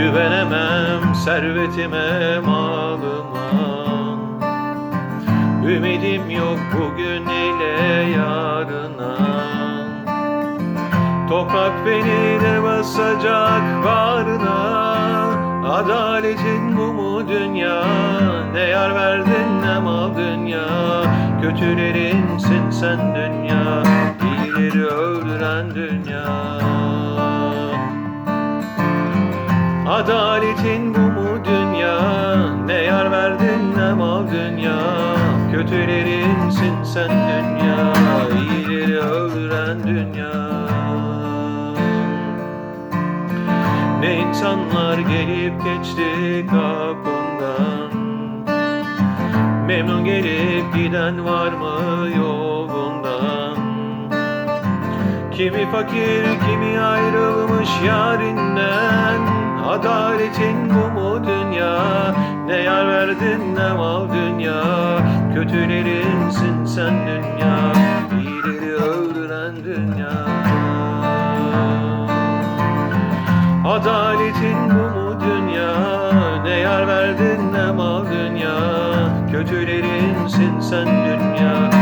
Güvenemem servetime malıma. Ümidim yok bugün ile yarına. Toprak beni de basacak bağrına Adaletin bu mu dünya. Ne yar verdin ne mal dünya. Kötülerinsin sen dünya. İyileri öldüren dünya Adaletin bu mu dünya? Ne yar verdin ne mal dünya? Kötülerinsin sen dünya İyileri öldüren dünya. Ne insanlar gelip geçti kapından? Memnun gelip giden var mı yolundan? Kimi fakir kimi ayrılmış yarinden Adaletin bu mu dünya? Ne yar verdin ne mal dünya? Kötülerinsin sen dünya. İyileri öldüren dünya. Adaletin bu mu dünya? Ne yar verdin ne mal dünya? Kötülerinsin sen dünya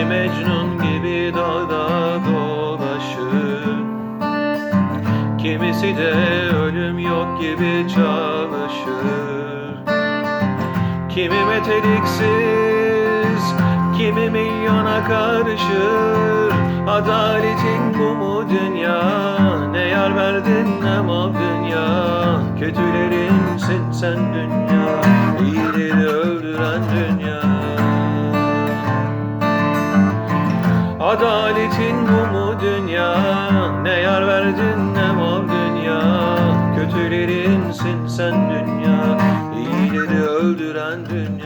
Kimi Mecnun gibi dağda dolaşır. Kimisi de ölüm yok gibi çalışır. Kimi meteliksiz, kimi milyona karışır. Adaletin bu mu dünya Ne yar verdin ne mal dünya. Kötülerinsin sen dünya dünya. Ne yar verdin ne mal dünya. Kötülerinsin sen dünya. İyileri öldüren dünya